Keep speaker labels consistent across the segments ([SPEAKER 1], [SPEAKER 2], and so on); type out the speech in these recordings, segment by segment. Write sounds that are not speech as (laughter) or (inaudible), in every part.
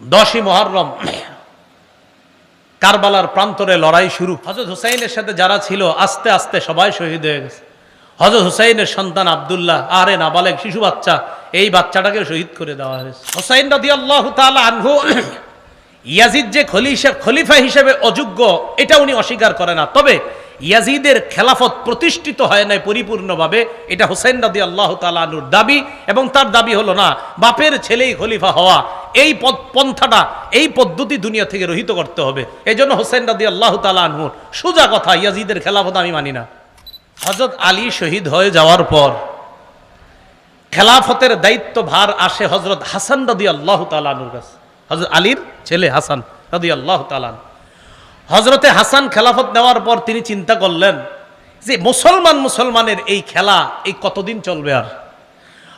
[SPEAKER 1] দশই মহরম। কারবালার প্রান্তরে লড়াই শুরু। হজরত হুসাইনের সাথে যারা ছিল, আস্তে আস্তে সবাই শহীদ হয়ে গেছে। হজরত হুসাইনের সন্তান আবদুল্লাহ, আরে নাবালেক শিশু বাচ্চা, এই বাচ্চাটাকে শহীদ করে দেওয়া হয়েছে। হুসাইন রাদি আল্লাহ আনহু, ইয়াজিদ যে খলিফা হিসেবে অযোগ্য, এটা উনি অস্বীকার করে না। তবে ইয়াজিদের খেলাফত প্রতিষ্ঠিত হয় নাই পরিপূর্ণভাবে, এটা হোসেন রাদি আল্লাহ তালুর দাবি, এবং তার দাবি হলো না, বাপের ছেলেই খলিফা হওয়া, এই পন্থাটা, এই পদ্ধতি দুনিয়া থেকে রহিত করতে হবে। এই জন্য হোসেন রাদি আল্লাহ তালুর সোজা কথা, ইয়াজিদের খেলাফত আমি মানি না। হজরত আলী শহীদ হয়ে যাওয়ার পর, খেলাফতের দায়িত্ব ভার আসে হজরত হাসান রদি আল্লাহ তালানুর কাছে। হজরত আলীর ছেলে হাসান রদি আল্লাহ তালান হজরতে হাসান খেলাফত নেওয়ার পর তিনি চিন্তা করলেন যে মুসলমান মুসলমানের এই খেলা এই কতদিন চলবে আর?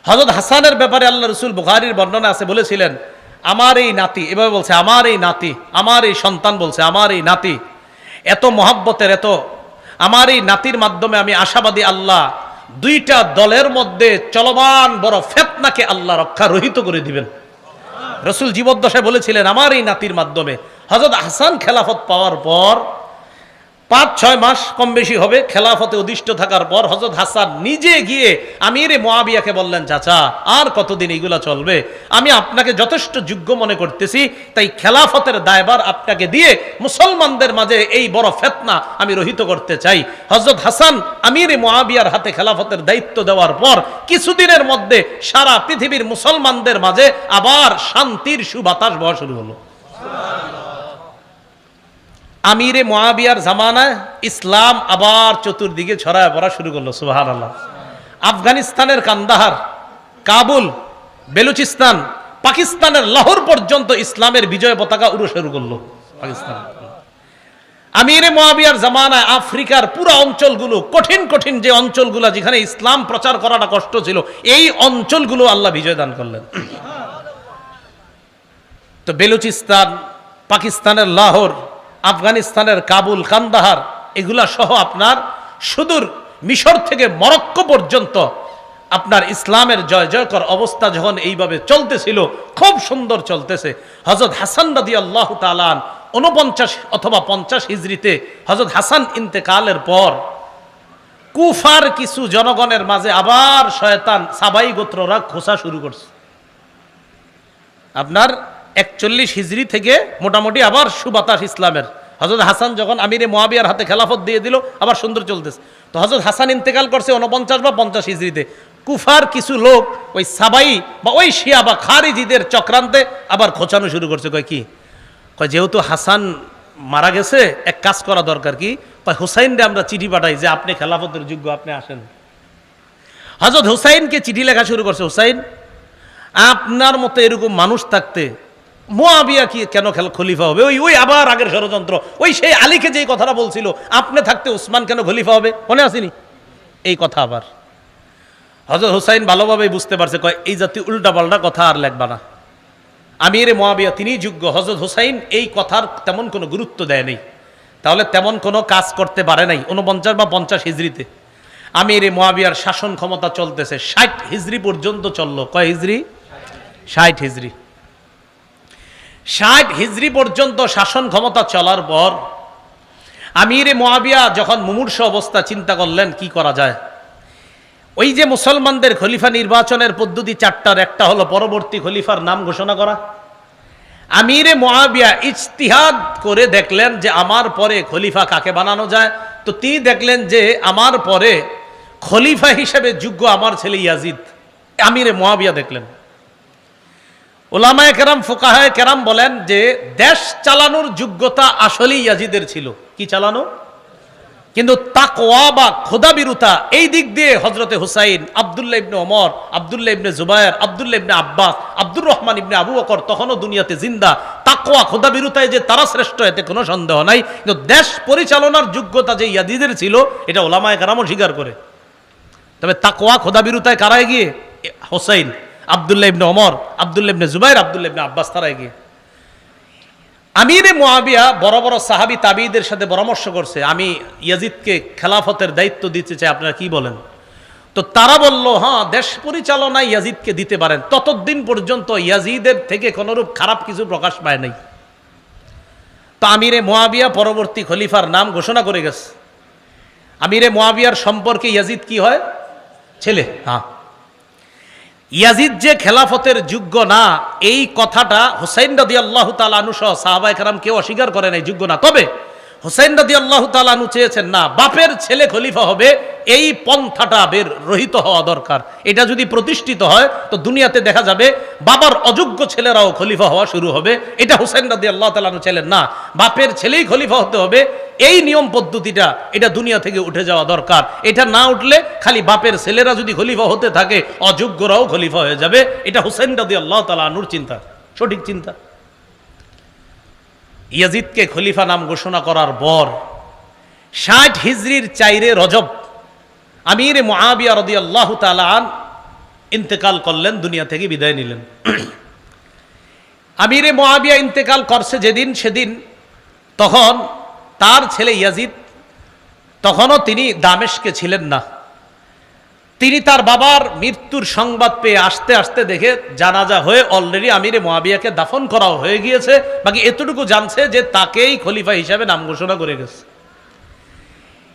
[SPEAKER 1] হজরত হাসানের ব্যাপারে আল্লাহ রসুল বুখারির বর্ণনা আছে, বলেছিলেন, আমার এই নাতি, এভাবে বলছে, আমার এই নাতি, আমার এই সন্তান, বলছে, আমার এই নাতি, এত মহাব্বতের এত, আমার এই নাতির মাধ্যমে আমি আশাবাদী আল্লাহ দুইটা দলের মধ্যে চলমান বড় ফেতনাকে আল্লাহ রক্ষা রহিত করে দিবেন। রসুল জীবদ্দশায় বলেছিলেন, আমার এই নাতির মাধ্যমে হজরত হাসান খেলাফত পাওয়ার পর পাঁচ ছয় মাস কম বেশি হবে, খেলাফতে অধিষ্ঠ থাকার পর হজরত হাসান নিজে গিয়ে আমির মোয়াবিয়াকে বললেন, চাচা, আর কতদিন এইগুলা চলবে? আমি আপনাকে যথেষ্ট যোগ্য মনে করতেছি, তাই খেলাফতের দায়বার আপনাকে দিয়ে মুসলমানদের মাঝে এই বড় ফেতনা আমি রহিত করতে চাই। হজরত হাসান আমির মোয়াবিয়ার হাতে খেলাফতের দায়িত্ব দেওয়ার পর কিছুদিনের মধ্যে সারা পৃথিবীর মুসলমানদের মাঝে আবার শান্তির সুবাতাস বহা শুরু হলো। আমিরে মোয়াবিয়ার জামানায় ইসলাম আবার চতুর্দিকে ছড়ায় পড়া শুরু করল সুবাহান আল্লাহ আফগানিস্তানের কান্দাহার, কাবুল, বেলুচিস্তান, পাকিস্তানের লাহোর পর্যন্ত ইসলামের বিজয় পতাকা উড়ে শুরু করল পাকিস্তান। আমিরে মহাবিয়ার জামানায় আফ্রিকার পুরো অঞ্চলগুলো, কঠিন কঠিন যে অঞ্চলগুলো যেখানে ইসলাম প্রচার করাটা কষ্ট ছিল, এই অঞ্চলগুলো আল্লাহ বিজয় দান করলেন। তো বেলুচিস্তান, পাকিস্তানের লাহোর আফগানিস্তানের কাবুল, কান্দাহার, এগুলা সহ আপনার সুদূর মিশর থেকে মরক্কো পর্যন্ত আপনার ইসলামের জয়, জয়কর অবস্থা যখন এইভাবে চলতেছিল, খুব সুন্দর চলতেছে। হজরত হাসান রাদি আল্লাহ তালান উনপঞ্চাশ অথবা পঞ্চাশ হিজড়িতে হজরত হাসান ইন্তেকালের পর কুফার কিছু জনগণের মাঝে আবার শয়তান সাবাই গোত্ররা খোসা শুরু করছে। আপনার একচল্লিশ হিজড়ি থেকে মোটামুটি আবার সুবাতাস ইসলামের। হজরত হাসান যখন আমিরে মোয়াবিয়ার হাতে খেলাফত দিয়ে দিল, আবার সুন্দর চলতেছে। তো হজরত হাসান ইন্তেকাল করছে উনপঞ্চাশ বা পঞ্চাশ হিজড়িতে কুফার কিছু লোক ওই সাবাই বা ওই শিয়া বা খারিজিদের চক্রান্তে আবার খোঁচানো শুরু করছে। কয় কি? কয় যেহেতু হাসান মারা গেছে, এক কাজ করা দরকার কি? কয় হুসাইনরে আমরা চিঠি পাঠাই যে আপনি খেলাফতের যোগ্য, আপনি আসেন। হজরত হুসাইনকে চিঠি লেখা শুরু করছে। হুসাইন, আপনার মতো এরকম মানুষ থাকতে মোয়াবিয়া কি কেন খেল খলিফা হবে? ওই ওই আবার আগের ষড়যন্ত্র। ওই সেই আলীকে যেই কথাটা বলছিল, আপনি থাকতে উসমান কেন খলিফা হবে? মনে আসেনি? এই কথা আবার। হজরত হুসাইন ভালোভাবেই বুঝতে পারছে, কয়, এই জাতীয় উল্টাপাল্টা কথা আর লেখবা না। আমির মোয়াবিয়া তিনিই যোগ্য। হজরত হুসাইন এই কথার তেমন কোনো গুরুত্ব দেয় নেই। তাহলে তেমন কোনো কাজ করতে পারে নাই উনপঞ্চাশ বা পঞ্চাশ হিজড়িতে। আমির মোয়াবিয়ার শাসন ক্ষমতা চলতেছে, ষাট হিজড়ি পর্যন্ত চলল। কয় হিজড়ি? ষাট হিজড়ি। ষাট হিজড়ি পর্যন্ত শাসন ক্ষমতা চলার পর আমিরে মোয়াবিয়া যখন মুমূর্ষ অবস্থা চিন্তা করলেন, কি করা যায়? ওই যে মুসলমানদের খলিফা নির্বাচনের পদ্ধতি চারটার, একটা হলো পরবর্তী খলিফার নাম ঘোষণা করা। আমিরে মোয়াবিয়া ইজতিহাদ করে দেখলেন যে আমার পরে খলিফা কাকে বানানো যায়? তো তিনি দেখলেন যে আমার পরে খলিফা হিসেবে যোগ্য আমার ছেলে ইয়াজিদ। আমিরে মোয়াবিয়া দেখলেন। ওলামায় কেরাম, ফোকাহায় কেরাম বলেন যে দেশ চালানোর যোগ্যতা আসলেই ইয়াজিদের ছিল। কি চালানো? কিন্তু তাকোয়া বা খোদা খোদাবিরুতা এই দিক দিয়ে হজরতে হুসাইন, আবদুল্লাহ ইবনে ওমর, আবদুল্লাহ ইবনে জুবায়ের, আবদুল্লাহ ইবনে আব্বাস, আব্দুর রহমান ইবনে আবু বকর তখনও দুনিয়াতে জিন্দা। তাকওয়া, খোদাবিরুতায় যে তারা শ্রেষ্ঠ, এতে কোনো সন্দেহ নাই। কিন্তু দেশ পরিচালনার যোগ্যতা যে ইয়াদিদের ছিল, এটা ওলামায় কারামও স্বীকার করে। তবে তাকওয়া, খোদাবিরুতায় কারায় গিয়ে হোসাইন। আবদুল্লাহ ইবনে ওমর, আবদুল্লাহ ইবনে জুবাইর, আবদুল্লাহ ইবনে আব্বাস তারায় গিয়ে। আমিরে মোয়াবিয়া বড় বড় সাহাবি তাবিদের সাথে পরামর্শ করছে। আমি ইয়াজিদকে খেলাফতের দায়িত্ব দিতে চাই, আপনারা কি বলেন? তো তারা বলল হ্যাঁ দেশ পরিচালনা ইয়াজিদকে দিতে পারেন। ততদিন পর্যন্ত ইয়াজিদের থেকে কোনোরূপ খারাপ কিছু প্রকাশ পায় নাই। তো আমিরে মোয়াবিয়া পরবর্তী খলিফার নাম ঘোষণা করে গেছে। আমিরে মোয়াবিয়ার সম্পর্কে ইয়াজিদ কি হয়? ছেলে হ্যাঁ। ইয়াজিদ যে খেলাফতের যোগ্য না, এই কথাটা হোসাইন রাদি আল্লাহ তালা সহ সাহাবাই কেউ অস্বীকার করে নাই, যোগ্য না। তবে হুসাইন রাদি আল্লাহ তালানু চেয়েছেন, না, বাপের ছেলে খলিফা হবে, এই পন্থাটা বের, রহিত হওয়া দরকার। এটা যদি প্রতিষ্ঠিত হয়, তো দুনিয়াতে দেখা যাবে, বাবার অযোগ্য ছেলেরাও খলিফা হওয়া শুরু হবে। এটা হোসেন রাদি আল্লাহ তালানু ছেলেন না, বাপের ছেলেই খলিফা হতে হবে, এই নিয়ম পদ্ধতিটা, এটা দুনিয়া থেকে উঠে যাওয়া দরকার। এটা না উঠলে, খালি বাপের ছেলেরা যদি খলিফা হতে থাকে, অযোগ্যরাও খলিফা হয়ে যাবে। এটা হোসেন রাদি আল্লাহ তালা আনুর চিন্তা। সঠিক চিন্তা? ইয়াজিদকে খলিফা নাম ঘোষণা করার পর ষাট হিজরির চাইরে রজব আমির মহাবিয়া রদি আল্লাহ তালান ইন্তেকাল করলেন, দুনিয়া থেকে বিদায় নিলেন। আমিরে মহাবিয়া ইন্তেকাল করছে যেদিন সেদিন, তখন তার ছেলে ইয়াজিদ, তখনও তিনি দামেশকে ছিলেন না। তিনি তার বাবার মৃত্যুর সংবাদ পেয়ে আসতে আসতে দেখে জানাজা হয়ে অলরেডি আমিরে মহাবিয়াকে দাফন করা হয়ে গিয়েছে। বাকি এতটুকু জানছে যে তাকেই খলিফা হিসাবে নাম ঘোষণা করে গেছে।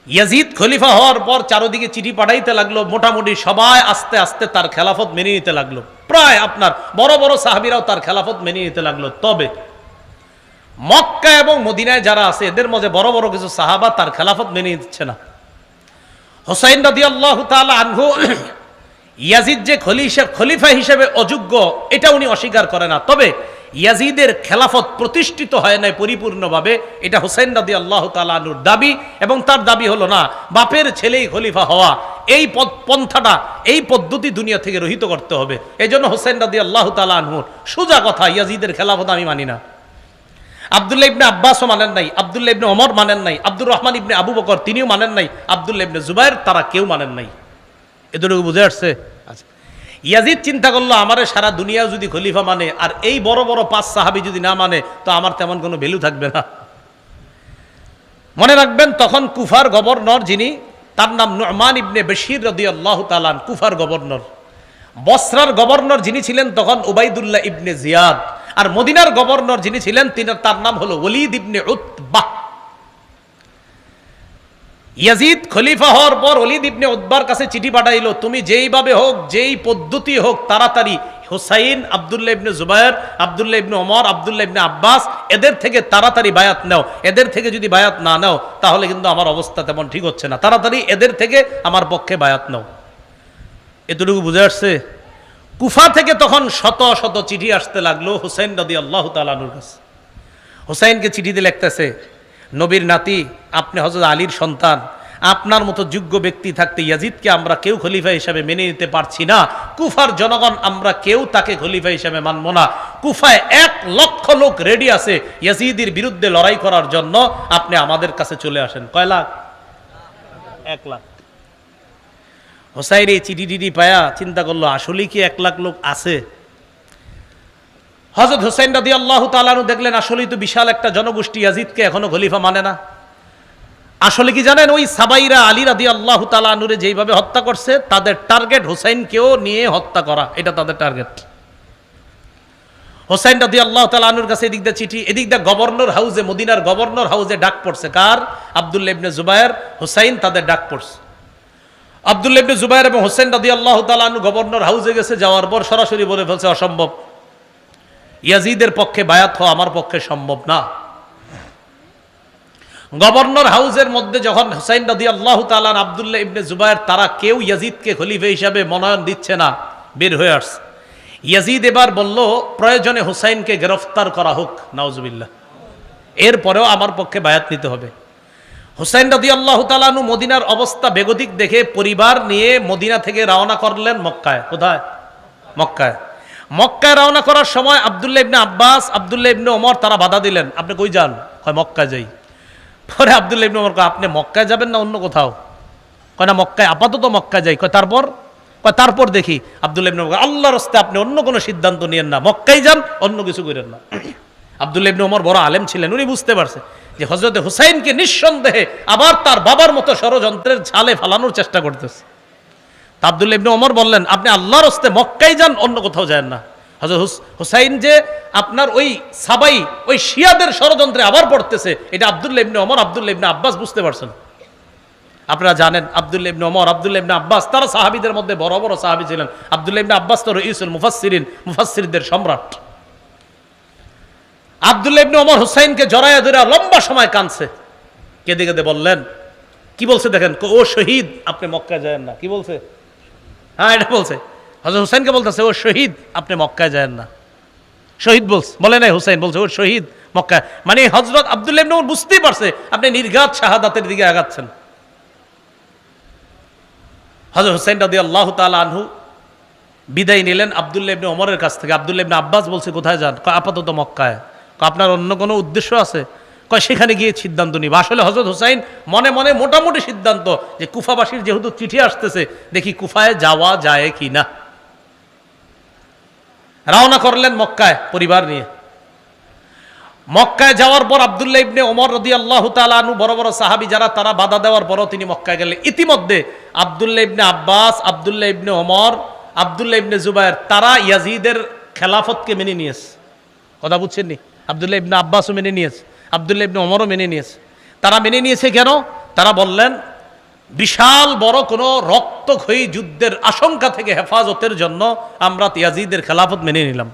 [SPEAKER 1] ইয়াজিদ খলিফা হওয়ার পর চারোদিকে চিঠি পাঠাইতে লাগল, মোটামুটি সবাই আস্তে আস্তে তার খেলাফত মেনে নিতে লাগল। প্রায় আপনার বড় বড় সাহাবিরাও তার খেলাফত মেনে নিতে লাগল। তবে মক্কা এবং মদিনায় যারা আছে, এদের মধ্যে বড় বড় কিছু সাহাবা তার খেলাফত মেনে নিচ্ছে না। হোসাইন রাদি আল্লাহ আনহু (clears throat) ইয়াজিদ যে খলিফা হিসেবে অযোগ্য, এটা উনি অস্বীকার করে না। তবে ইয়াজিদের খেলাফত প্রতিষ্ঠিত হয় নাই পরিপূর্ণভাবে, এটা হোসেন রাদি আল্লাহ তালুর দাবি, এবং তার দাবি হলো না, বাপের ছেলেই খলিফা হওয়া, এই পন্থাটা এই পদ্ধতি দুনিয়া থেকে রহিত করতে হবে। এই জন্য হোসেন রাদি আল্লাহ তালুর সোজা কথা, ইয়াজিদের খেলাফত আমি মানি না। আবদুল্লাহ ইবনে আব্বাসও মানেন নাই, আবদুল্লাহ ইবনে ওমর মানেন নাই, আব্দুর রহমান ইবনে আবু বকর তিনিও মানেন নাই, আবদুল্লাহ ইবনে জুবাইর তারা কেউ মানেন নাই। এতটুকু বুঝে আসছে? আচ্ছা। ইয়াজিদ চিন্তা করল, আমারে সারা দুনিয়া যদি খলিফা মানে আর এই বড় বড় পাঁচ সাহাবি যদি না মানে তো আমার তেমন কোনো ভ্যালু থাকবে না। মনে রাখবেন, তখন কুফার গভর্নর যিনি, তার নাম নুরমান ইবনে বশির রদি আল্লাহ কুফার গভর্নর। বসরার গভর্নর যিনি ছিলেন, তখন উবাইদুল্লাহ ইবনে জিয়াদ। আর মদিনার গভর্নর যিনি ছিলেন, তিনি তার নাম হলো ওলিদ ইবনে উতবাহ ইয়াজিদ খলিফা হওয়ার পর অলিদ ইবনে উদ্বার কাছে চিঠি পাঠাইলো, তুমি যেইভাবে হোক, যেই পদ্ধতি হোক, তাড়াতাড়ি হোসাইন, আবদুল্লাহ ইবনে জুবায়ের আবদুল্লাহ ইবনে ওমর, আবদুল্লাহ ইবনে আব্বাস, এদের থেকে তাড়াতাড়ি বায়াত নাও। এদের থেকে যদি বায়াত না নাও, তাহলে কিন্তু আমার অবস্থা তেমন ঠিক হচ্ছে না। তাড়াতাড়ি এদের থেকে আমার পক্ষে বায়াত নাও। এতটুকু বুঝে আসছে? কুফা থেকে তখন শত শত চিঠি আসতে লাগল হুসাইন রদি আল্লাহ তালানুর কাছে। হুসাইনকে চিঠিতে লিখতেছে, নবীর নাতি, আপনি হজরত আলীর সন্তান, আপনার মতো যোগ্য ব্যক্তি থাকতে ইয়াজিদকে আমরা কেউ খলিফা হিসাবে মেনে নিতে পারছি না। কুফার জনগণ আমরা কেউ তাকে খলিফা হিসাবে মানব না। কুফায় এক লক্ষ লোক রেডি আছে ইয়াজিদের বিরুদ্ধে লড়াই করার জন্য। আপনি আমাদের কাছে চলে আসেন। কয় লাখ? এক লাখ। হোসাইন এই চিঠি টিডি পায়া চিন্তা করল আসলেই কি এক লাখ লোক আছে? হজরত হোসাইন রাদি আল্লাহ তালানু দেখলেন, আসলেই তো বিশাল একটা জনগোষ্ঠী, ইয়াজিদকে এখনও খলিফা মানে না। আসলে কি জানেন, ওই সাবাইরা আলী রাদি আল্লাহ তালানুরে যেইভাবে হত্যা করছে, তাদের টার্গেট হোসাইনকেও নিয়ে হত্যা করা, এটা তাদের টার্গেট। হোসাইন রাদি আল্লাহ তালানুর কাছে এদিক দিয়ে চিঠি, এদিক দিয়ে গভর্নর হাউসে মদিনার গভর্নর হাউসে ডাক পড়ছে। কার? আবদুল্লা ইবনে জুবায়ের হোসাইন তাদের ডাক পড়ছে। আবদুল্লা ইবনে জুবায়ের এবং হোসেন রাদি আল্লাহ তালানু গভর্নর হাউসে গেছে, যাওয়ার পর সরাসরি বলে ফেলছে, অসম্ভব। ইয়াজিদের পক্ষে বায়াত হওয়া আমার পক্ষে সম্ভব না। গভর্নর হাউসের মধ্যে যখন হুসাইন রাদি আল্লাহ তালান আবদুল্লাহ ইবনে জুবায়ের তারা কেউ ইয়াজিদকে খলিফে হিসাবে মনোনয়ন দিচ্ছে না, বের হয়ে ইয়াজিদ এবার বলল, প্রয়োজনে হুসাইনকে গ্রেফতার করা হোক, নাউজুবিল্লাহ। এরপরেও আমার পক্ষে বায়াত নিতে হবে। হুসাইন রাদি আল্লাহ তালানু মদিনার অবস্থা বেগতিক দেখে পরিবার নিয়ে মদিনা থেকে রওনা করলেন মক্কায়। কোথায়? মক্কায়। মক্কায় রওনা করার সময় আবদুল্লাহ ইবনে আব্বাস আবদুল্লাহ ইবনে ওমর তারা বাধা দিলেন আপনি কই যান? হয় মক্কায় যাই। পরে আবদুল্লাহ ইবনে ওমর কয়, আপনি মক্কায় যাবেন না অন্য কোথাও? কয় না মক্কায় আপাতত মক্কায় যাই। কয় তারপর? কয় তারপর দেখি। আবদুল্লাহ ইবনে ওমর কয়, আল্লাহর রাস্তায় আপনি অন্য কোনো সিদ্ধান্ত নিয়েন না। মক্কায় যান অন্য কিছু করেন না। আবদুল্লাহ ইবনে ওমর বড় আলেম ছিলেন, উনি বুঝতে পারছে যে হজরত হুসাইনকে নিঃসন্দেহে আবার তার বাবার মতো ষড়যন্ত্রের ছালে ফালানোর চেষ্টা করতেছে। তা আবদুল্লাহ ইবনে ওমর বললেন, আপনি আল্লাহর হস্তে মক্কাই যান, অন্য কোথাও যান না। হজরত হুসাইন যে আপনার ওই সাবাই, ওই শিয়াদের ষড়যন্ত্রে আবার পড়তেছে, এটা আবদুল্লাহ ইবনে ওমর, আবদুল্লাহ ইবনে আব্বাস বুঝতে পারছেন। আপনারা জানেন, আবদুল্লাহ ইবনে ওমর, আবদুল্লাহ ইবনে আব্বাস, তারা সাহাবীদের মধ্যে বড় বড় সাহাবি ছিলেন। আবদুল্লাহ ইবনে আব্বাস তো রইসুল মুফাসসিরিন, মুফাসসিরদের সম্রাট। আবদুল্লাহ ইবনে ওমর হুসাইনকে জড়াইয়া ধরে লম্বা সময় কাঁদছে। কেঁদে কেঁদে বললেন কি বলছে দেখেন ও শহীদ আপনি মক্কায় যায়েন না। কি বলছে? হ্যাঁ এটা বলছে। হজরত হুসাইনকে বলতেছে ও শহীদ আপনি মক্কায় যায়েন না। শহীদ বলছে বলে নাই হুসাইন বলছে ও শহীদ মক্কায় মানে হজরত আবদুল্লাহ ইবনে বুঝতেই পারছে আপনি নির্ঘাত শাহাদাতের দিকে আগাচ্ছেন। হজরত হুসাইন রাদি আল্লাহ তালা আনহু বিদায় নিলেন আবদুল্লাহ ইবনে ওমরের কাছ থেকে। আবদুল্লাহ ইবনে আব্বাস বলছে কোথায় যান? আপাতত মক্কায়। কয়, আপনার অন্য কোনো উদ্দেশ্য আছে? কয় সেখানে গিয়ে সিদ্ধান্ত নিব। আসলে হজরত হুসাইন মনে মনে মোটামুটি সিদ্ধান্ত যে কুফাবাসীর যেহেতু চিঠি আসতেছে, দেখি কুফায় যাওয়া যায় কি না রওনা করলেন মক্কায় পরিবার নিয়ে। মক্কায় যাওয়ার পর আবদুল্লাহ ইবনে ওমর রদি আল্লাহ তালু বড় বড় সাহাবি যারা, তারা বাধা দেওয়ার পরও তিনি মক্কায় গেলেন। ইতিমধ্যে আবদুল্লাহ ইবনে আব্বাস, আবদুল্লাহ ইবনে ওমর, আবদুল্লাহ ইবনে জুবায়ের তারা ইয়াজিদের খেলাফতকে মেনে নিয়েছে। কথা বুঝছেন নি আবদুল্লাহ ইবনে আব্বাসও মেনে নিয়েছে, আবদুল্লাহ ইবনে ওমরও মেনে নিয়েছে। তারা মেনে নিয়েছে কেন? তারা বললেন, বিশাল বড় কোনো রক্তক্ষয়ী যুদ্ধের আশঙ্কা থেকে হেফাজতের জন্য আমরা ইয়াজিদের খেলাফত মেনে নিলাম।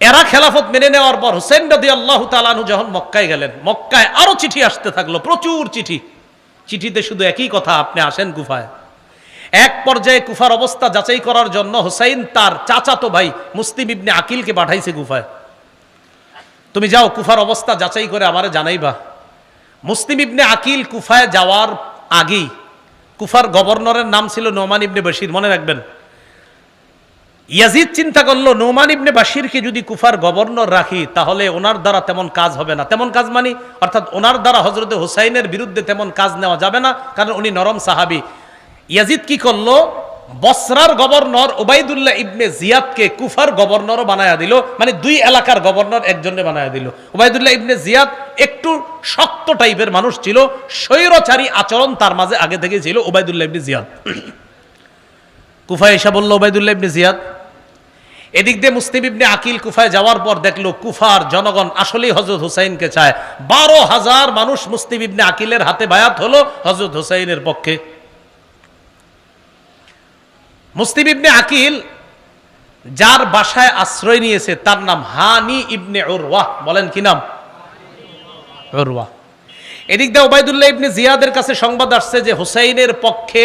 [SPEAKER 1] এরা খেলাফত মেনে নেওয়ার পর হুসেন রদি আল্লাহ তালানু যখন মক্কায় গেলেন, মক্কায় আরও চিঠি আসতে থাকল, প্রচুর চিঠি। চিঠিতে শুধু একই কথা, আপনি আসেন গুফায় এক পর্যায়ে কুফার অবস্থা যাচাই করার জন্য হুসাইন তার চাচাতো ভাই মুসলিম ইবনে আকিলকে পাঠাইছে গুফায় তুমি যাও, কুফার অবস্থা যাচাই করে আমারে জানাইবা। মুসলিম ইবনে আকিল কুফায় যাওয়ার আগেই, কুফার গভর্নরের নাম ছিল নোমান ইবনে বশির, মনে রাখবেন। ইয়াজিদ চিন্তা করল, নোমান ইবনে বাশিরকে যদি কুফার গভর্নর রাখি, তাহলে ওনার দ্বারা তেমন কাজ হবে না। তেমন কাজ মানে অর্থাৎ ওনার দ্বারা হজরতে হুসাইনের বিরুদ্ধে তেমন কাজ নেওয়া যাবে না, কারণ উনি নরম সাহাবি। ইয়াজিদ কি করল বসরার গভর্নর ওবাইদুল্লাহ ইবনে জিয়াদকে কুফার গভর্নরও বানায়া দিল মানে দুই এলাকার গভর্নর একজনে বানায়া দিল। ওবাইদুল্লাহ ইবনে জিয়াদ একটু শক্ত টাইপের মানুষ ছিল, স্বৈরচারী আচরণ তার মাঝে আগে থেকে ছিল ওবাইদুল্লাহ ইবনে জিয়াদ। কুফায় এসে বলল, ওবায়দুল্লাহ ইবনে জিয়াদ, এদিক দিয়ে মুসলিম ইবনে আকিল কুফায় যাওয়ার পর দেখল কুফার জনগণ আসলেই হজরত হুসাইনকে চায়। বারো হাজার মানুষ মুসলিম ইবনে আকিলের হাতে বায়াত হলো হজরত হুসাইনের পক্ষে। মুসলিম ইবনে আকিল, যার বাসায় আশ্রয় নিয়েছে, তার নাম হানি ইবনে ওরওয়াহ বলেন কি নাম? ওরওয়াহ এদিক দিয়ে ওবায়দুল্লাহ ইবনে জিয়াদের কাছে সংবাদ আসছে যে হুসাইনের পক্ষে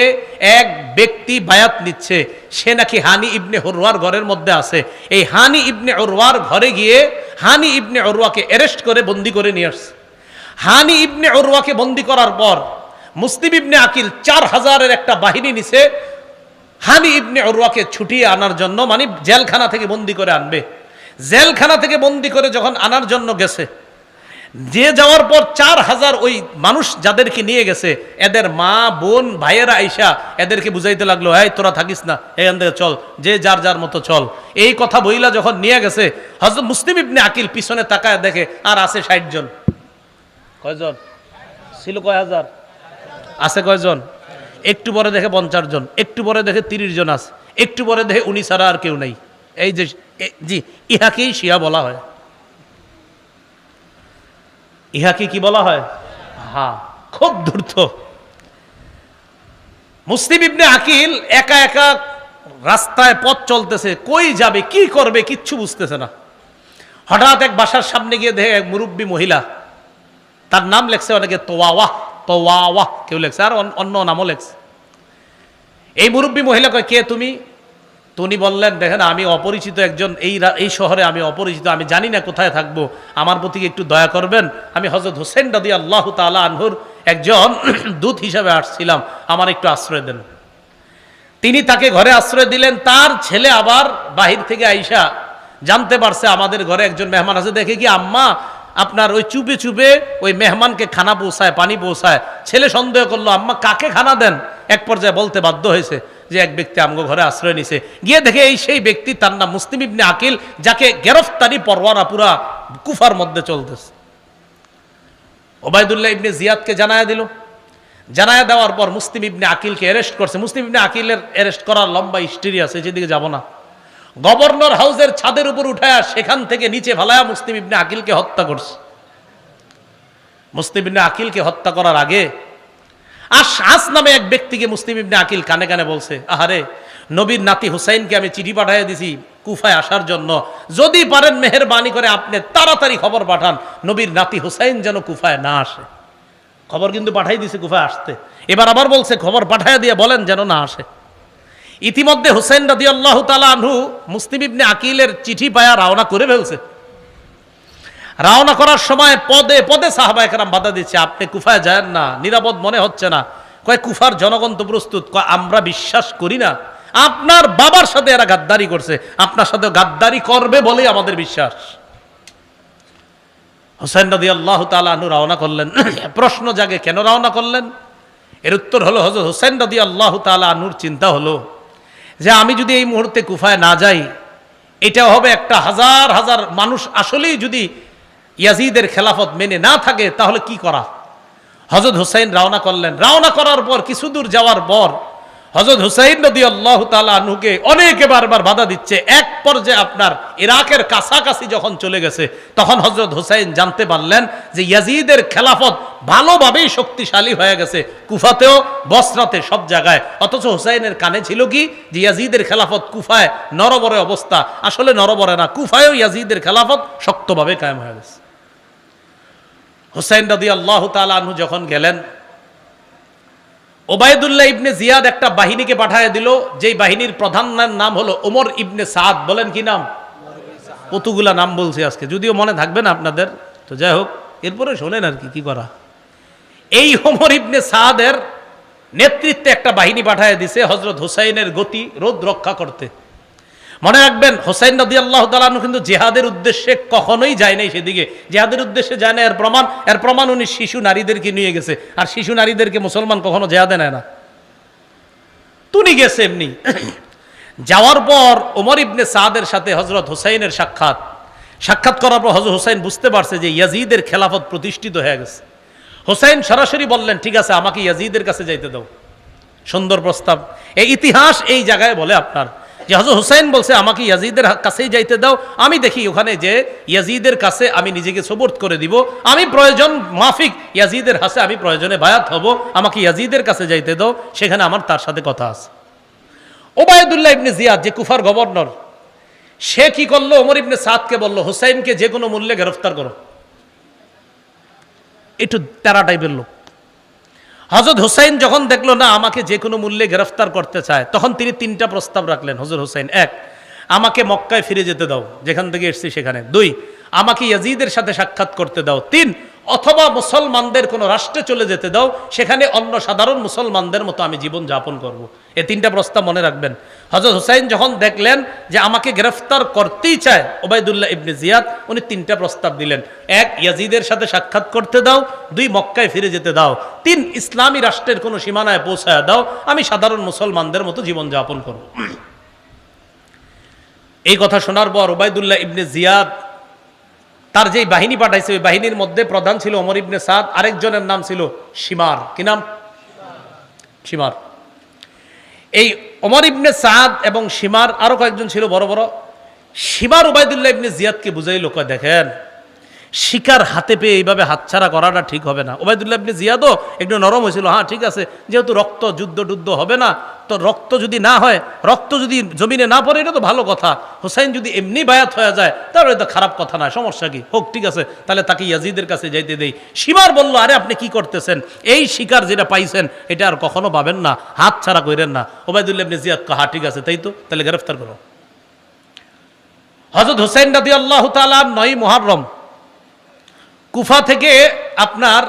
[SPEAKER 1] এক ব্যক্তি বায়াত নিচ্ছে। সে নাকি হানি ইবনে হরওয়ার ঘরের মধ্যে আছে। এই হানি ইবনে অরওয়ার ঘরে গিয়ে হানি ইবনে অরওয়াকে অ্যারেস্ট করে বন্দি করে নিয়ে আসছে। হানি ইবনে অরওয়াকে বন্দি করার পর মুসলিম ইবনে আকিল চার হাজারের একটা বাহিনী নিছে হানি ইবনে অরওয়াকে ছুটিয়ে আনার জন্য মানে জেলখানা থেকে বন্দি করে আনবে। জেলখানা থেকে বন্দি করে যখন আনার জন্য গেছে, যে যাওয়ার পর চার হাজার ওই মানুষ যাদেরকে নিয়ে গেছে, এদের মা, বোন, ভাইয়েরা আইসা এদেরকে বুঝাইতে লাগল, এই, তোরা থাকিস না, এখান থেকে চল, যে যার যার মতো চল। এই কথা বইলা যখন নিয়ে গেছে হজরত মুসলিম ইবনে আকিল পিছনে তাকায় দেখে, আর আছে ষাট জন। কয়জন? ছিল কয় হাজার? আছে কয়জন? একটু পরে দেখে পঞ্চাশ জন, একটু পরে দেখে তিরিশ জন আছে, একটু পরে দেখে উনি ছাড়া আর কেউ নেই। এই যে জি, ইহাকেই শিয়া বলা হয়। ইহাকে কি বলা হয়? হ্যাঁ খুব ধূর্ত। মুসলিম ইবনে আকিল একা একা রাস্তায় পথ চলতেছে, কই যাবে, কি করবে, কিচ্ছু বুঝতেছে না। হঠাৎ এক বাসার সামনে গিয়ে দেখে এক মুরব্বী মহিলা, তার নাম লেখছে অনেকে তোয়াওয়াহ তোয়াওয়াহ কেউ লেখছে? আর অন- অন্য নামও লেখছে। এই মুরব্বী মহিলা কয়, কে তুমি? তো উনি বললেন, দেখেন, আমি অপরিচিত একজন। এই এই শহরে আমি অপরিচিত। আমি জানি না কোথায় থাকব। আমার প্রতি একটু দয়া করবেন। আমি হজরত হোসেন রাদি আল্লাহ তালা আনহুর একজন (clears throat) দূত হিসাবে আসছিলাম। আমার একটু আশ্রয় দেন। তিনি তাকে ঘরে আশ্রয় দিলেন। তার ছেলে আবার বাহির থেকে আইসা জানতে পারছে আমাদের ঘরে একজন মেহমান আছে। দেখে কি, আম্মা আপনার ওই চুপে চুপে ওই মেহমানকে খানা পৌঁছায় পানি পৌঁছায় ছেলে সন্দেহ করল, আম্মা, কাকে খানা দেন? এক পর্যায়ে বলতে বাধ্য হয়েছে যে এক ব্যক্তি আমগো ঘরে আশ্রয় নিছে। গিয়ে দেখে এই সেই ব্যক্তি, তার নাম মুসলিম ইবনে আকিল, যাকে গ্রেফতারি পরোয়ানা পুরা কুফার মধ্যে চলতেছে। ওবায়দুল্লাহ ইবনে জিয়াদকে জানায় দিল। জানায়া দেওয়ার পর মুসলিম ইবনে আকিলকে অ্যারেস্ট করছে। মুসলিম ইবনে আকিলের অ্যারেস্ট করার লম্বা হিস্ট্রি আছে যেদিকে যাব না। গভর্নর হাউসের ছাদের উপর উঠায়া সেখান থেকে নিচে ফালায়া মুসলিম ইবনে আকিলকে হত্যা করছে। মুসলিম ইবনে আকিলকে হত্যা করার আগে আস নামে এক ব্যক্তিকে মুসলিম ইবনে আকিল কানে কানে বলছে, আহারে, নবীর নাতি হুসাইনকে আমি চিঠি পাঠিয়ে দিছি কুফায় আসার জন্য। যদি পারেন মেহরবানি করে আপনি তাড়াতাড়ি খবর পাঠান, নবীর নাতি হুসাইন যেন কুফায় না আসে। খবর কিন্তু পাঠাই দিছে কুফায় আসতে। এবার আবার বলছে, খবর পাঠাই দিয়ে বলেন যেন না আসে। ইতিমধ্যে হুসাইন রাদি আল্লাহ আনহু মুসলিম ইবনে আকিলের চিঠি পায়া রওনা করে ফেলছে। রওনা করার সময় পদে পদে সাহাবা একরাম বাধা দিচ্ছে আপনি কুফায় যান না, নিরাপদ মনে হচ্ছে না। কয়, কুফার জনগণ তো প্রস্তুত। কয়, আমরা বিশ্বাস করি না। আপনার বাবার সাথে এরা গাদ্দারি করছে, আপনার সাথে গাদ্দারি করবে বলেই আমাদের বিশ্বাস। হোসেন নদী আল্লাহ তালু রওনা করলেন। (clears throat) প্রশ্ন জাগে, কেন রওনা করলেন? এর উত্তর হলো হজরত হোসেন নদী আল্লাহ তালুর চিন্তা হলো যে আমি যদি এই মুহূর্তে কুফায় না যাই এটা হবে একটা হাজার হাজার মানুষ আসলেই যদি ইয়াজিদের খেলাফত মেনে না থাকে, তাহলে কি করা? হজরত হুসাইন রওনা করলেন। রওনা করার পর কিছু দূর যাওয়ার পর হজরত হুসাইন নদী আল্লাহ তালুকে অনেকে বারবার বাধা দিচ্ছে। এক পর্যায়ে আপনার ইরাকের কাছাকাছি যখন চলে গেছে, তখন হজরত হুসাইন জানতে পারলেন যে ইয়াজিদের খেলাফত ভালোভাবেই শক্তিশালী হয়ে গেছে। কুফাতেও, বসরাতে, সব জায়গায়। অথচ হুসাইনের কানে ছিল কি? যে ইয়াজিদের খেলাফত কুফায় নরবরে অবস্থা। আসলে নরবরে না, কুফায়ও ইয়াজিদের খেলাফত শক্তভাবে কায়েম হয়ে গেছে। হুসাইন নদী আল্লাহ তালু যখন গেলেন ওবায়দুল্লাহ ইবনে জিয়াদ একটা বাহিনীকে পাঠায় দিল, যেই বাহিনীর প্রধান নাম হলো ওমর ইবনে সাদ। বলেন কি নাম? কতগুলা নাম বলছি আজকে, যদিও মনে থাকবে না আপনাদের। তো যাই হোক, এরপরে শোনেন আর কি কি করা। এই ওমর ইবনে সাদের নেতৃত্বে একটা বাহিনী পাঠায় দিছে হজরত হুসাইনের গতি রোদ রক্ষা করতে। মনে রাখবেন, হোসাইন নদী আল্লাহ তালু কিন্তু জেহাদের উদ্দেশ্যে কখনোই যায় নাই সেদিকে। জেহাদের উদ্দেশ্যে যায় না, এর প্রমাণ এর প্রমাণ উনি শিশু নারীদেরকে নিয়ে গেছে। আর শিশু নারীদেরকে মুসলমান কখনো জেহাদে নেয় না। তুনি গেছে এমনি। যাওয়ার পর ওমর ইবনে সাদের সাথে হজরত হুসাইনের সাক্ষাৎ। সাক্ষাৎ করার পর হজরত হুসাইন বুঝতে পারছে যে ইয়াজিদের খেলাফত প্রতিষ্ঠিত হয়ে গেছে। হোসাইন সরাসরি বললেন, ঠিক আছে, আমাকে ইয়াজিদের কাছে যাইতে দাও। সুন্দর প্রস্তাব। এই ইতিহাস এই জায়গায় বলে আপনার। যে হুসাইন বলছে, আমাকে ইয়াজিদের কাছেই যাইতে দাও। আমি দেখি ওখানে যে ইয়াজিদের কাছে আমি নিজেকে সবর্ত করে দিব। আমি প্রয়োজন মাফিক, ইয়াজিদের হাসে আমি প্রয়োজনে বায়াত হব। আমাকে ইয়াজিদের কাছে যাইতে দাও। সেখানে আমার তার সাথে কথা আছে। ওবায়দুল্লাহ ইবনে জিয়াদ, যে কুফার গভর্নর, সে কি করল? ওমর ইবনে সাদকে বলল, হুসাইনকে যে কোনো মূল্যে গ্রেফতার করো। একটু তেরা টাইপের লোক। হজরত হুসাইন যখন দেখল, না, আমাকে যে কোনো মূল্যে গ্রেফতার করতে চায়, তখন তিনি তিনটা প্রস্তাব রাখলেন হজরত হুসাইন, এক, আমাকে মক্কায় ফিরে যেতে দাও, যেখান থেকে এসছি সেখানে দুই, আমাকে ইয়াজিদের সাথে সাক্ষাৎ করতে দাও তিন, অথবা মুসলমানদের কোনো রাষ্ট্রে চলে যেতে দাও, সেখানে অন্য সাধারণ মুসলমানদের মতো আমি জীবন যাপন করব। এই তিনটা প্রস্তাব মনে রাখবেন। হজরত হুসাইন যখন দেখলেন যে আমাকে গ্রেফতার করতেই চায় ওবায়দুল্লাহ ইবনে জিয়াদ, উনি তিনটা প্রস্তাব দিলেন। এক, ইয়াজিদের সাথে সাক্ষাৎ করতে দাও। দুই, মক্কায় ফিরে যেতে দাও। তিন, ইসলামী রাষ্ট্রের কোনো সীমানায় পৌঁছায় দাও। আমি সাধারণ মুসলমানদের মতো জীবন যাপন করব। এই কথা শোনার পর ওবায়দুল্লাহ ইবনে জিয়াদ তার যেই বাহিনী পাঠাইছে, ওই বাহিনীর মধ্যে প্রধান ছিল অমর ইবনে সাদ, আরেকজনের নাম ছিল সীমার কি নাম? সীমার এই অমর ইবনে সাদ এবং সীমার আরও কয়েকজন ছিল বড় বড়। সীমার উবায়দুল্লাহ ইবনে জিয়াদকে বুঝাই কয়, দেখেন শিকার হাতে পেয়ে এইভাবে হাতছাড়া করাটা ঠিক হবে না। ওবায়দুল্লাহ ইবনে জিয়াদও একটু নরম হয়েছিল হ্যাঁ ঠিক আছে, যেহেতু রক্ত যুদ্ধ টুদ্ধ হবে না, তো রক্ত যদি না হয়, রক্ত যদি জমিনে না পড়ে, এটা তো ভালো কথা। হুসাইন যদি এমনি বায়াত হয়ে যায়, তাহলে তো খারাপ কথা না সমস্যা কি? হোক, ঠিক আছে, তাহলে তাকে ইয়াজিদের কাছে যাইতে দেই। সীমার বলল, আরে, আপনি কি করতেছেন? এই শিকার যেটা পাইছেন, এটা আর কখনো পাবেন না, হাত ছাড়া করেন না। ওবায়দুল্লাহ ইবনে জিয়াদ হা ঠিক আছে, তাই তো, তাহলে গ্রেফতার করো। হজরত হুসাইন রাদি আল্লাহ তালা নয় মহারম কুফা থেকে আপনার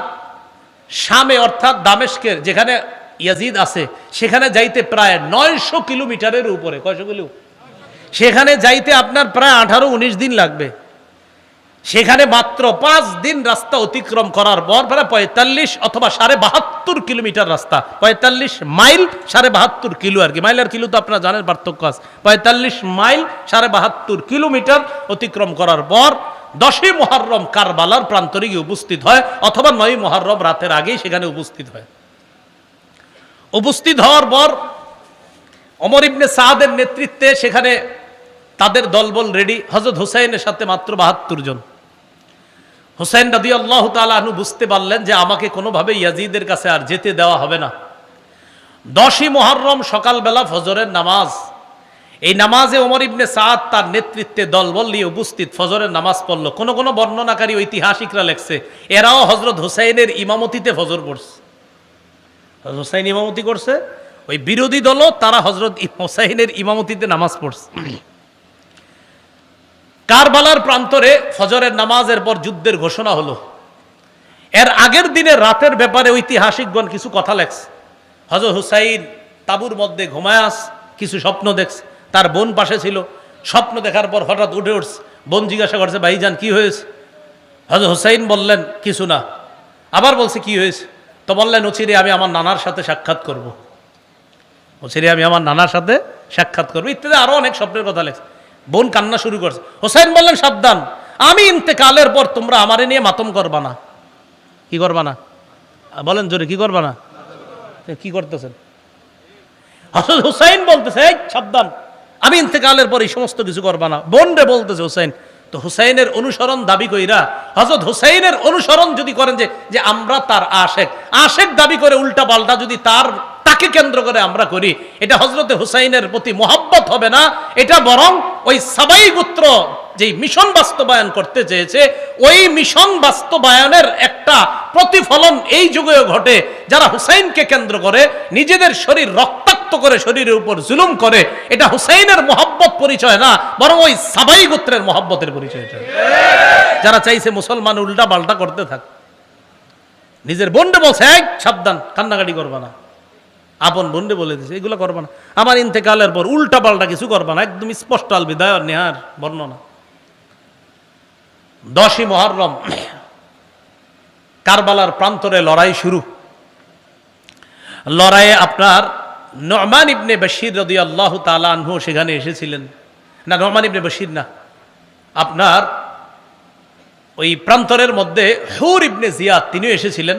[SPEAKER 1] শামে অর্থাৎ দামেস্কের যেখানে ইয়াজিদ আছে, সেখানে যাইতে প্রায় নয়শো কিলোমিটারের উপরে। কয়শো কিলো? সেখানে যাইতে আপনার প্রায় আঠারো উনিশ দিন লাগবে। সেখানে মাত্র পাঁচ দিন রাস্তা অতিক্রম করার পর প্রায় পঁয়তাল্লিশ অথবা সাড়ে বাহাত্তর কিলোমিটার রাস্তা। পঁয়তাল্লিশ মাইল সাড়ে বাহাত্তর কিলো আর কি। মাইল আর কিলো তো আপনারা জানেন, পার্থক্য আছে। পঁয়তাল্লিশ মাইল সাড়ে বাহাত্তর কিলোমিটার অতিক্রম করার পর দশই মহারম কারবালার প্রান্তরে গিয়ে উপস্থিত হয়, অথবা নয় মহারম রাতের আগেই সেখানে উপস্থিত হয়। উপস্থিত হওয়ার পর অমর ইবনে সাহাদের নেতৃত্বে সেখানে তাদের দলবল রেডি। হজরত হুসাইনের সাথে মাত্র বাহাত্তর জন। হুসাইন রাদি আল্লাহ তালু বুঝতে পারলেন যে আমাকে কোনোভাবে ইয়াজিদের কাছে আর যেতে দেওয়া হবে না। দশই মহরম সকালবেলা ফজরের নামাজ এই নামাজে ওমর ইবনে সাদ তার নেতৃত্বে দলবল নিয়ে উপস্থিত, ফজরের নামাজ পড়ল। কোন কোন বর্ণনাকারী ঐতিহাসিকরা লেখছে, এরাও হজরত হুসাইনের ইমামতিতে ফজর পড়ছে। হুসাইন ইমামতি করছে, ওই বিরোধী দলও তারা হজরত হুসাইনের ইমামতিতে নামাজ পড়ছে। কারবালার প্রান্তরে ফজরের নামাজের পর যুদ্ধের ঘোষণা হলো। এর আগের দিনে রাতের ব্যাপারে ঐতিহাসিকগণ কিছু কথা লেখছে। হজরত হুসাইন তাবুর মধ্যে ঘুমায়াস কিছু স্বপ্ন দেখছে। তার বোন পাশে ছিল। স্বপ্ন দেখার পর হঠাৎ উঠে উঠছে। বোন জিজ্ঞাসা করছে ভাইজান কি হয়েছে? হজরত হুসাইন বললেন, কিছু না। আবার বলছে, কি হয়েছে? তো বললেন উচিরে আমি আমার নানার সাথে সাক্ষাৎ করব। উচিরে আমি আমার নানার সাথে সাক্ষাৎ করব। ইত্যাদি আরও অনেক স্বপ্নের কথা লেখছে। বোন কান্না শুরু করছে। হোসেন বললেন, সাবধান। আমি ইন্তেকালের পর তোমরা আমারে নিয়ে মাতম করবা না। কি করবা না? বলেন জোরে, কি করবা না? কি করতেছেন? হজরত হুসাইন বলতেছে সাবধান। আমি ইন্তেকালের পর এই সমস্ত কিছু করবা না। বোন রে বলতেছে হুসাইন, তো হুসাইনের অনুসরণ দাবি কইরা হজরত হুসাইনের অনুসরণ যদি করেন যে যে আমরা তার আশেক আশেক দাবি করে উল্টা পাল্টা যদি তার, তাকে কেন্দ্র করে আমরা করি, এটা হজরতে হুসাইনের প্রতি মোহাব্বত হবে না। এটা বরং ওই সাবাই গোত্র যেই মিশন বাস্তবায়ন করতে চেয়েছে, ওই মিশন বাস্তবায়নের একটা প্রতিফলন এই যুগেও ঘটে। যারা হুসাইনকে কেন্দ্র করে, নিজেদের শরীর রক্তাক্ত করে শরীরের উপর জুলুম করে, এটা হুসাইনের মহব্বত পরিচয় না, বরং ওই সাবাই গোত্রের মহব্বতের পরিচয় এটা। যারা চাইছে মুসলমান উল্টা পাল্টা করতে থাক। নিজের বন্ডে বলছে এক সাবধান, কান্নাকাটি করবা না। আপন বন্ডে বলে দিছে, এগুলো করবা না। আমার ইন্তেকালের পর উল্টা পাল্টা কিছু করবা না, একদম স্পষ্ট আল বিদায় নেহার বর্ণনা। দশই মহরম, কারবালার প্রান্তরে লড়াই শুরু। লড়াইয়ে আপনার নরমান ইবনে বশির রদি আল্লাহ তালানহু সেখানে এসেছিলেন। না নরমান ইবনে বশির না। আপনার ওই প্রান্তরের মধ্যে হৌর ইবনে জিয়াদ তিনিও এসেছিলেন।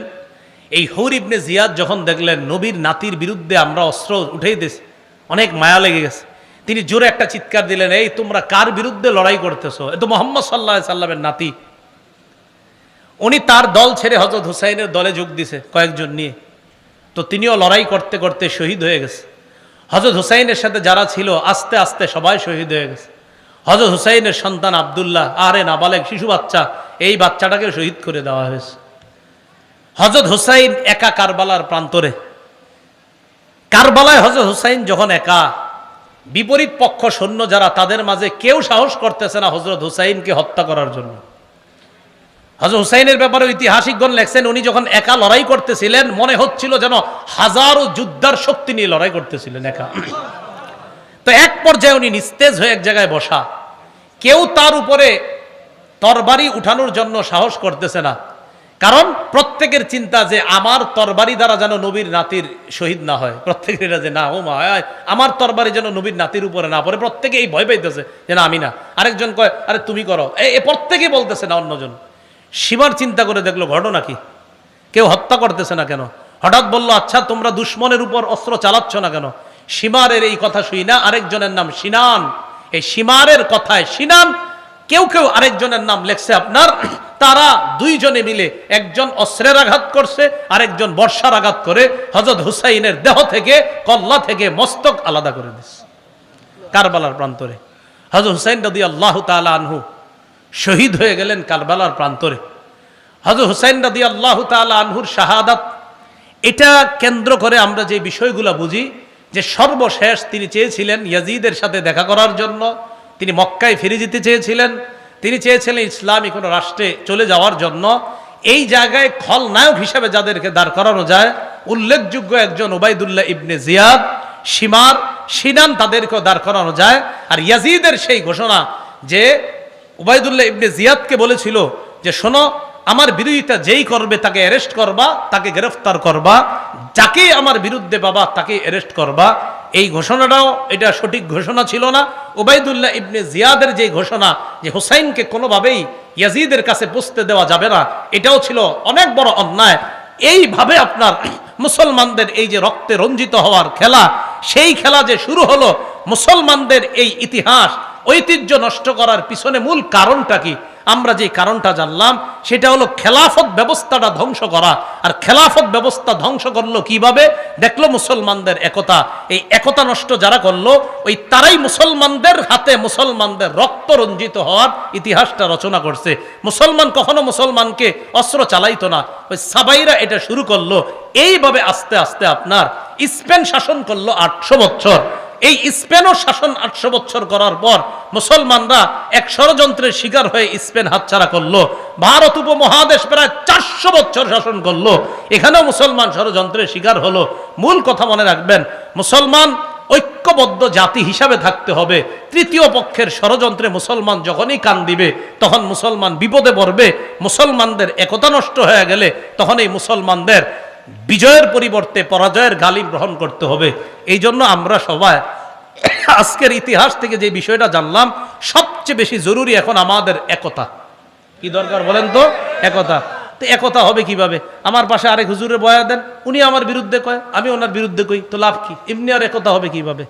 [SPEAKER 1] এই হৌর ইবনে জিয়াদ যখন দেখলেন নবীর নাতির বিরুদ্ধে আমরা অস্ত্র উঠেই দিস অনেক মায়া লেগে গেছে। তিনি জোরে একটা চিৎকার দিলেন, এই তোমরা কার বিরুদ্ধে লড়াই করতেছো? এ তো মোহাম্মদ সাল্লাহ সাল্লামের নাতি। উনি তার দল ছেড়ে হজরত হুসাইনের দলে যোগ দিছে কয়েকজন নিয়ে। তো তিনিও লড়াই করতে করতে শহীদ হয়ে গেছে। হজরত হুসাইনের সাথে যারা ছিল, আস্তে আস্তে সবাই শহীদ হয়ে গেছে। হজরত হুসাইনের সন্তান আবদুল্লাহ, আরে নাবালেক শিশু বাচ্চা, এই বাচ্চাটাকে শহীদ করে দেওয়া হয়েছে। হজরত হুসাইন একা কারবালার প্রান্তরে। কারবালায় হজরত হুসাইন যখন একা, বিপরীত পক্ষ সৈন্য যারা তাদের মাঝে কেউ সাহস করতেছে না হজরত হুসাইনকে হত্যা করার জন্য। হজরত হুসাইনের ব্যাপারে ঐতিহাসিকগণ লেখছেন, উনি যখন একা লড়াই করতেছিলেন, মনে হচ্ছিল যেন হাজারো যুদ্ধার শক্তি নিয়ে লড়াই করতেছিলেন একা। তো এক পর্যায়ে উনি নিস্তেজ হয়ে এক জায়গায় বসা। কেউ তার উপরে তরবারি উঠানোর জন্য সাহস করতেছে না। কারণ প্রত্যেকের চিন্তা যে আমার তরবারি দ্বারা যেন নবীর নাতির শহীদ না হয়। প্রত্যেকের যে না, ও মা আমার তরবারি যেন নবীর নাতির উপরে না পড়ে। প্রত্যেকে এই ভয় পাইতেছে যে না, আমি না। আরেকজন কয়, আরে তুমি করো। এ প্রত্যেকেই বলতেছে না, অন্যজন। সীমার চিন্তা করে দেখল ঘটনা কি কেউ হত্যা করতেছে না কেন? হঠাৎ বলল আচ্ছা তোমরা দুশ্মনের উপর অস্ত্র চালাচ্ছ না কেন? সীমারের এই কথা শুই না, আরেকজনের নাম সিনান এই সীমারের কথায় সিনান কেউ কেউ আরেকজনের নাম লেখছে আপনার। তারা দুইজনে মিলে একজন অস্ত্রের আঘাত করছে, আরেকজন বর্ষার আঘাত করে হজরত হুসাইনের দেহ থেকে, কল্লা থেকে মস্তক আলাদা করে দিচ্ছে কারবালার প্রান্তরে। হজরত হুসাইন রদি আল্লাহ তালা শহীদ হয়ে গেলেন কারবালার প্রান্তরে। হজরত হুসাইন রদি আল্লাহ তালা আনহুর শাহাদাত, এটা কেন্দ্র করে আমরা যে বিষয়গুলো বুঝি, যে সর্বশেষ তিনি চেয়েছিলেন ইয়াজিদের সাথে দেখা করার জন্য, তিনি মক্কায় ফিরে যেতে চেয়েছিলেন, তিনি চেয়েছিলেন ইসলামী কোনো রাষ্ট্রে চলে যাওয়ার জন্য। এই জায়গায় খলনায়ক হিসাবে যাদেরকে দাঁড় করানো যায়, উল্লেখযোগ্য একজন ওবায়দুল্লাহ ইবনে জিয়াদ সীমার সিনান তাদেরকেও দাঁড় করানো যায়। আর ইয়াজিদের সেই ঘোষণা যে ওবায়দুল্লাহ ইবনে জিয়াদকে বলেছিল যে, শোনো, আমার বিরোধিতা যেই করবে তাকে অ্যারেস্ট করবা, তাকে গ্রেফতার করবা যাকেই আমার বিরুদ্ধে বাবা তাকে অ্যারেস্ট করবা। এই ঘোষণাটাও, এটা সঠিক ঘোষণা ছিল না। ওবায়দুল্লাহ ইবনে জিয়াদের যে ঘোষণা যে, হুসাইনকে কোনোভাবেই ইয়াজিদের কাছে পৌঁছতে দেওয়া যাবে না, এটাও ছিল অনেক বড় অন্যায়। এইভাবে আপনার মুসলমানদের এই যে রক্তে রঞ্জিত হওয়ার খেলা, সেই খেলা যে শুরু হলো, মুসলমানদের এই ইতিহাস ঐতিহ্য নষ্ট করার পিছনে মূল কারণটা কি? আমরা যে কারণটা জানলাম, সেটা হলো খেলাফত ব্যবস্থাটা ধ্বংস করা। আর খেলাফত ব্যবস্থা ধ্বংস করল কীভাবে? দেখল মুসলমানদের একতা। এই একতা নষ্ট যারা করল, ওই তারাই মুসলমানদের হাতে মুসলমানদের রক্ত রঞ্জিত হওয়ার ইতিহাসটা রচনা করছে। মুসলমান কখনো মুসলমানকে অস্ত্র চালাইতো না। ওই সাবাইরা এটা শুরু করল। এইভাবে আস্তে আস্তে আপনার স্পেন শাসন করল আটশো বছর। এই স্পেনও শাসন আটশো বছর করার পর মুসলমানরা এক ষড়যন্ত্রের শিকার হয়ে স্পেন হাতছাড়া করল। ভারত উপমহাদেশ প্রায় চারশো বছর শাসন করল। এখানেও মুসলমান ষড়যন্ত্রের শিকার হলো। মূল কথা মনে রাখবেন, মুসলমান ঐক্যবদ্ধ জাতি হিসাবে থাকতে হবে। তৃতীয় পক্ষের ষড়যন্ত্রে মুসলমান যখনই কান দিবে, তখন মুসলমান বিপদে পড়বে। মুসলমানদের একতা নষ্ট হয়ে গেলে তখন এই মুসলমানদের বিজয়ের পরিবর্তে পরাজয়ের গালি গ্রহণ করতে হবে। এই জন্য আমরা সবাই আজকের ইতিহাস থেকে যে বিষয়টা জানলাম, সবচেয়ে বেশি জরুরি এখন আমাদের একতা। কি দরকার বলেন তো? একতা। তো একতা হবে কীভাবে? আমার পাশে আরেক হুজুরে বয়া দেন, উনি আমার বিরুদ্ধে কয়, আমি ওনার বিরুদ্ধে কই, তো লাভ কি? এমনি আর একতা হবে কীভাবে?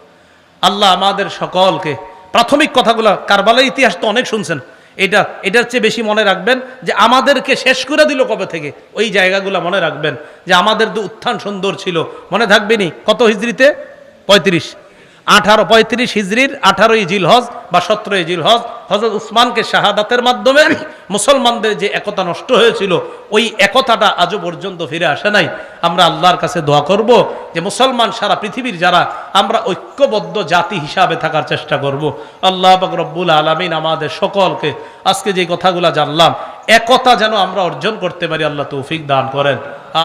[SPEAKER 1] আল্লাহ আমাদের সকলকে, প্রাথমিক কথাগুলো কারবালার ইতিহাস তো অনেক শুনছেন এটা, এটার চেয়ে বেশি মনে রাখবেন যে আমাদেরকে শেষ করে দিল কবে থেকে? ওই জায়গাগুলো মনে রাখবেন যে আমাদের তো উত্থান সুন্দর ছিল। মনে থাকবেনি কত হিজড়িতে? পঁয়ত্রিশ। আঠারো পঁয়ত্রিশ হিজড়ির আঠারোই জিলহজ বা সতেরোই জিলহজ হজরত উসমানকে শাহাদাতের মাধ্যমে মুসলমানদের যে একতা নষ্ট হয়েছিল, ওই একতাটা আজও পর্যন্ত ফিরে আসে নাই। আমরা আল্লাহর কাছে দোয়া করব যে মুসলমান সারা পৃথিবীর যারা, আমরা ঐক্যবদ্ধ জাতি হিসাবে থাকার চেষ্টা করব। আল্লাহ রব্বুল আলমিন আমাদের সকলকে আজকে যে কথাগুলো জানলাম, একতা যেন আমরা অর্জন করতে পারি, আল্লাহ তৌফিক দান করেন।